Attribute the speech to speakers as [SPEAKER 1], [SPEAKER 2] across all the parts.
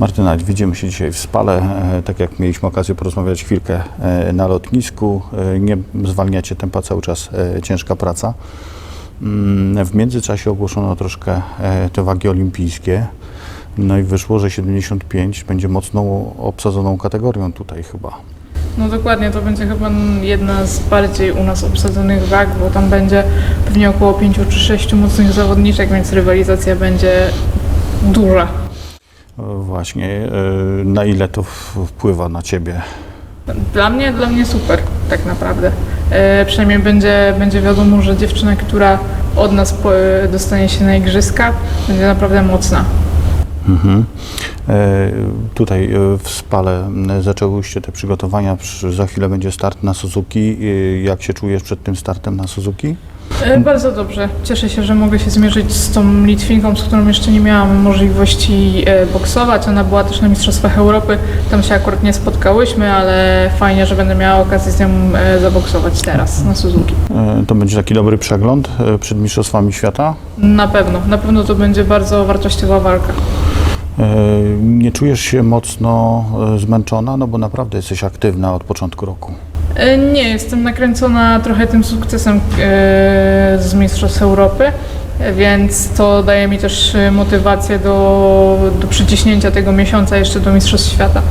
[SPEAKER 1] Martyna, widzimy się dzisiaj w Spale. E, Tak jak mieliśmy okazję porozmawiać chwilkę e, na lotnisku, e, nie zwalniacie tempa, cały czas ciężka praca. Mm, W międzyczasie ogłoszono troszkę te wagi olimpijskie. No i wyszło, że 75 będzie mocno obsadzoną kategorią tutaj chyba.
[SPEAKER 2] No dokładnie, to będzie chyba jedna z bardziej u nas obsadzonych wag, bo tam będzie pewnie około 5 czy 6 mocnych zawodniczek, więc rywalizacja będzie duża.
[SPEAKER 1] Właśnie, e, na ile to wpływa na Ciebie?
[SPEAKER 2] Dla mnie, dla mnie super, tak naprawdę. E, przynajmniej będzie, będzie wiadomo, że dziewczyna, która od nas po, dostanie się na igrzyska, będzie naprawdę mocna.
[SPEAKER 1] Mhm. E, Tutaj e, w Spale zaczęłyście te przygotowania, przy- za chwilę będzie start na Suzuki. E, Jak się czujesz przed tym startem na Suzuki?
[SPEAKER 2] E, bardzo dobrze. Cieszę się, że mogę się zmierzyć z tą Litwinką, z którą jeszcze nie miałam możliwości e, boksować. Ona była też na Mistrzostwach Europy. Tam się akurat nie spotkałyśmy, ale fajnie, że będę miała okazję z nią e, zaboksować teraz na Suzuki.
[SPEAKER 1] To będzie taki dobry przegląd przed Mistrzostwami Świata.
[SPEAKER 2] Na pewno, na pewno to będzie bardzo wartościowa walka.
[SPEAKER 1] Nie czujesz się mocno zmęczona, no bo naprawdę jesteś aktywna od początku roku.
[SPEAKER 2] E, Nie, jestem nakręcona trochę tym sukcesem e, z Mistrzostw Europy, więc to daje mi też e, motywację do, do przyciśnięcia tego miesiąca jeszcze do Mistrzostw Świata.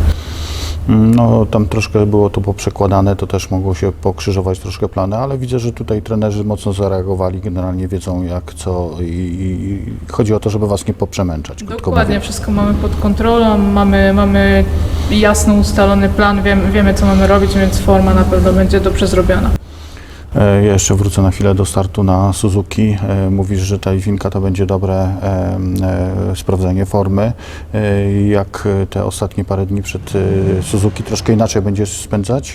[SPEAKER 1] No tam troszkę było to poprzekładane, to też mogło się pokrzyżować troszkę plany, ale widzę, że tutaj trenerzy mocno zareagowali, generalnie wiedzą jak, co i, i chodzi o to, żeby was nie poprzemęczać.
[SPEAKER 2] Dokładnie, wszystko mamy pod kontrolą, mamy, mamy jasno ustalony plan, wiem, wiemy co mamy robić, więc forma na pewno będzie dobrze zrobiona.
[SPEAKER 1] E, Ja jeszcze wrócę na chwilę do startu na Suzuki. E, Mówisz, że ta Iwinka to będzie dobre e, sprawdzenie formy. Jak te ostatnie parę dni przed Suzuki troszkę inaczej będziesz spędzać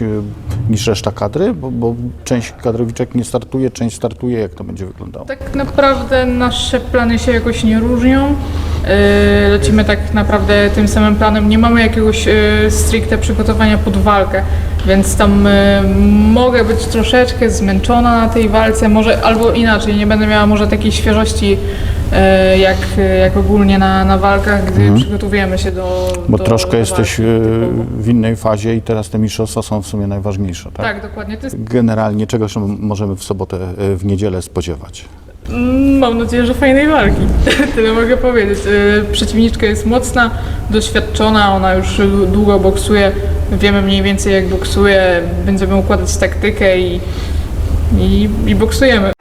[SPEAKER 1] niż reszta kadry? Bo, bo część kadrowiczek nie startuje, część startuje. Jak to będzie wyglądało?
[SPEAKER 2] Tak naprawdę nasze plany się jakoś nie różnią. Yy, Lecimy tak naprawdę tym samym planem. Nie mamy jakiegoś yy, stricte przygotowania pod walkę, więc tam yy, mogę być troszeczkę zmęczona na tej walce, może albo inaczej, nie będę miała może takiej świeżości jak, jak ogólnie na, na walkach, gdy przygotowujemy się do.
[SPEAKER 1] Mhm. Bo
[SPEAKER 2] do,
[SPEAKER 1] troszkę
[SPEAKER 2] do
[SPEAKER 1] jesteś w innej fazie i teraz te mistrzostwa są w sumie najważniejsze, tak?
[SPEAKER 2] Tak, dokładnie. Jest
[SPEAKER 1] Generalnie czego się możemy w sobotę, w niedzielę spodziewać?
[SPEAKER 2] Mm, Mam nadzieję, że fajnej walki. Tyle mogę powiedzieć. Yy, Przeciwniczka jest mocna, doświadczona, ona już długo boksuje. Wiemy mniej więcej jak boksuje. Będziemy układać taktykę i, i, i boksujemy.